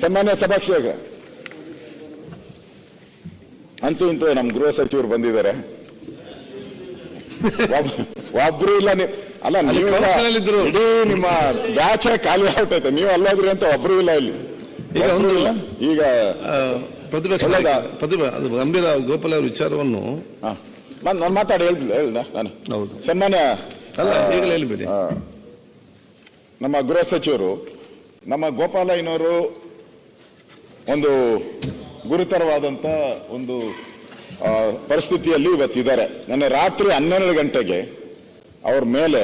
ಸನ್ಮಾನ್ಯ ಸಭಾಕ್ಷಕ ಅಂತೂ ಇಂತೂ ನಮ್ಮ ಗೃಹ ಸಚಿವರು ಬಂದಿದ್ದಾರೆ. ಒಬ್- ಒಬ್ರು ಇಲ್ಲ ನೀವು ಅಲ್ಲ ನೀವು. ಇಡೀ ನಿಮ್ಮ ಬ್ಯಾಚೆ ಖಾಲಿ ಆಗ್ತೈತೆ ನೀವು ಅಲ್ಲೋದ್ರಿ ಅಂತ ಒಬ್ರು ಇಲ್ಲ ಇಲ್ಲಿ. ಈಗ ಒಂದು- ಈಗ ಪ್ರತಿಪಕ್ಷ? ಪ್ರತಿಭ ಅದು ಗಂಭೀರ ಗೋಪಾಲ ಅವರ ವಿಚಾರವನ್ನು ಹಾ. ನಾನು ಮಾತಾಡಿ ಹೇಳ್ಬಿಡ್ಲ ಹೇಳ್ದ ನಾನು. ಹೌದು. ಸನ್ಮಾನ್ಯ ಅಲ್ಲ ಈಗಲೇ ಹೇಳ್ಬಿಡಿ. ನಮ್ಮ ಗೃಹ ಸಚಿವರು ನಮ್ಮ ಗೋಪಾಲಯ್ಯನವರು ಒಂದು ಗುರುತರವಾದಂತ ಒಂದು ಪರಿಸ್ಥಿತಿಯಲ್ಲಿ ಇವತ್ತಿದ್ದಾರೆ ನನ್ನ ರಾತ್ರಿ ಹನ್ನೆರಡು ಗಂಟೆಗೆ ಅವ್ರ ಮೇಲೆ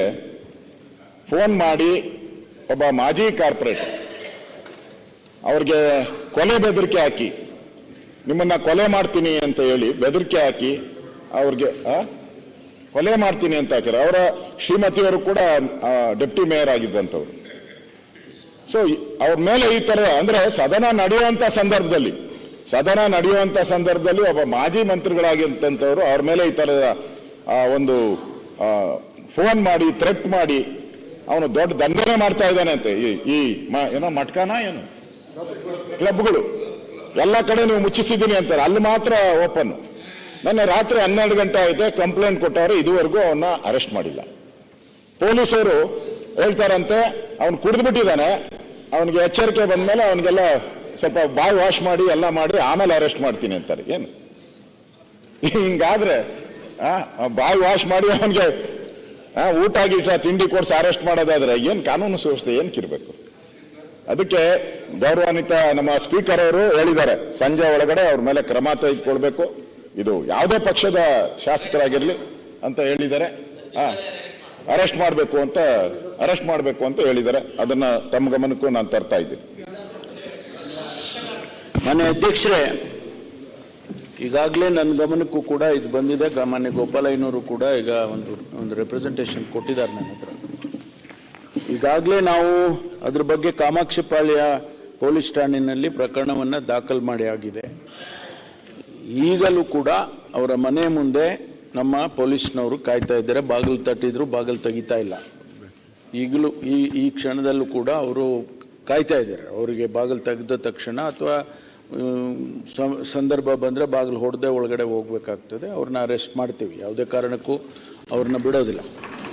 ಫೋನ್ ಮಾಡಿ ಒಬ್ಬ ಮಾಜಿ ಕಾರ್ಪೊರೇಟ್ ಅವ್ರಿಗೆ ಕೊಲೆ ಬೆದರಿಕೆ ಹಾಕಿ, ನಿಮ್ಮನ್ನ ಕೊಲೆ ಮಾಡ್ತೀನಿ ಅಂತ ಹೇಳಿ ಬೆದರಿಕೆ ಹಾಕಿ ಅವ್ರಿಗೆ? ಕೊಲೆ ಮಾಡ್ತೀನಿ ಅಂತ ಹಾಕಿದ್ರು ಅವರ ಶ್ರೀಮತಿಯವರು ಕೂಡ ಡೆಪ್ಟಿ ಮೇಯರ್ ಆಗಿದ್ದಂಥವ್ರು ಸೊ ಅವ್ರ ಮೇಲೆ ಈ ತರ ಅಂದ್ರೆ ಸದನ ನಡೆಯುವಂತ ಸಂದರ್ಭದಲ್ಲಿ ಸದನ ನಡೆಯುವಂತ ಸಂದರ್ಭದಲ್ಲಿ ಒಬ್ಬ ಮಾಜಿ ಮಂತ್ರಿಗಳಾಗಿರ್ತಂಥವ್ರು ಅವ್ರ ಮೇಲೆ ಈ ತರದ ಆ, ಒಂದು ಫೋನ್ ಮಾಡಿ ಥ್ರೆಟ್ ಮಾಡಿ ಅವನು ದೊಡ್ಡ ದಂಧನೆ ಮಾಡ್ತಾ ಇದ್ದಾನೆ ಅಂತೆ. ಈ- ಏನೋ ಮಟ್ಕಾನ ಏನು? ಕ್ಲಬ್ಗಳು. ಎಲ್ಲ ಕಡೆ ನೀವು ಮುಚ್ಚಿಸಿದ್ದೀನಿ ಅಂತಾರೆ. ಅಲ್ಲಿ ಮಾತ್ರ ಓಪನ್. ನನ್ನ ರಾತ್ರಿ ಹನ್ನೆರಡು ಗಂಟೆ ಆಯಿತು ಕಂಪ್ಲೇಂಟ್ ಕೊಟ್ಟವರು ಇದುವರೆಗೂ ಅವನ್ನ ಅರೆಸ್ಟ್ ಮಾಡಿಲ್ಲ. ಪೊಲೀಸರು ಹೇಳ್ತಾರಂತೆ ಅವನು ಕುಡಿದು ಬಿಟ್ಟಿದ್ದಾನೆ ಅವನಿಗೆ ಎಚ್ಚರಿಕೆ ಬಂದ್ಮೇಲೆ ಅವನಿಗೆಲ್ಲ ಸ್ವಲ್ಪ ಬಾಯಿ ವಾಶ್ ಮಾಡಿ ಎಲ್ಲ ಮಾಡಿ ಆಮೇಲೆ ಅರೆಸ್ಟ್ ಮಾಡ್ತೀನಿ ಅಂತಾರೆ. ಏನು? ಹಿಂಗಾದ್ರೆ ಬಾಯ್ ವಾಶ್ ಮಾಡಿ ಅವನಿಗೆ ಊಟ ಗೀಟ, ತಿಂಡಿ ಕೊಡ್ಸಿ ಅರೆಸ್ಟ್ ಮಾಡೋದಾದ್ರೆ ಏನು ಕಾನೂನು ಸುವ್ಯವಸ್ಥೆ ಏನಕ್ಕಿರ್ಬೇಕು ಅದಕ್ಕೆ ಗೌರವಾನ್ವಿತ ನಮ್ಮ ಸ್ಪೀಕರ್ ಅವರು ಹೇಳಿದ್ದಾರೆ. ಸಂಜೆ ಒಳಗಡೆ ಅವ್ರ ಮೇಲೆ ಕ್ರಮ ತೆಗೆದುಕೊಳ್ಬೇಕು. ಇದು ಯಾವುದೇ ಪಕ್ಷದ ಶಾಸಕರಾಗಿರಲಿ ಅಂತ ಹೇಳಿದ್ದಾರೆ. ಅರೆಸ್ಟ್ ಮಾಡಬೇಕು ಅಂತ, ಅರೆಸ್ಟ್ ಮಾಡಬೇಕು ಅಂತ ಹೇಳಿದ್ದಾರೆ. ಅದನ್ನ ತಮ್ಮ ಗಮನಕ್ಕೂ ನಾನು ತರ್ತಾ ಇದ್ದೀನಿ. ಮಾನ್ಯ ಅಧ್ಯಕ್ಷರೇ, ಈಗಾಗಲೇ ನನ್ನ ಗಮನಕ್ಕೂ ಕೂಡ ಇದು ಬಂದಿದೆ. ಮಾನ್ಯ ಗೋಪಾಲಯ್ಯನವರು ಕೂಡ ಈಗ ಒಂದು ಒಂದು ರೆಪ್ರೆಸೆಂಟೇಷನ್ ಕೊಟ್ಟಿದ್ದಾರೆ ನನ್ನ ಹತ್ರ. ಈಗಾಗಲೇ ನಾವು ಅದ್ರ ಬಗ್ಗೆ ಕಾಮಾಕ್ಷಿಪಾಳ್ಯ ಪೊಲೀಸ್ ಠಾಣೆಯಲ್ಲಿ ಪ್ರಕರಣವನ್ನು ದಾಖಲು ಮಾಡಿ ಆಗಿದೆ. ಈಗಲೂ ಕೂಡ ಅವರ ಮನೆ ಮುಂದೆ ನಮ್ಮ ಪೊಲೀಸ್ನವರು ಕಾಯ್ತಾ ಇದ್ದಾರೆ. ಬಾಗಿಲು ತಟ್ಟಿದ್ರು, ಬಾಗಿಲು ತೆಗಿತಾ ಇಲ್ಲ. ಈಗಲೂ ಈ ಈ ಕ್ಷಣದಲ್ಲೂ ಕೂಡ ಅವರು ಕಾಯ್ತಾ ಇದ್ದಾರೆ. ಅವರಿಗೆ ಬಾಗಿಲು ತೆಗೆದ ತಕ್ಷಣ ಅಥವಾ ಸಂದರ್ಭ ಬಂದರೆ ಬಾಗಿಲು ಹೊಡೆದೇ ಒಳಗಡೆ ಹೋಗ್ಬೇಕಾಗ್ತದೆ. ಅವ್ರನ್ನ ಅರೆಸ್ಟ್ ಮಾಡ್ತೀವಿ. ಯಾವುದೇ ಕಾರಣಕ್ಕೂ ಅವ್ರನ್ನ ಬಿಡೋದಿಲ್ಲ.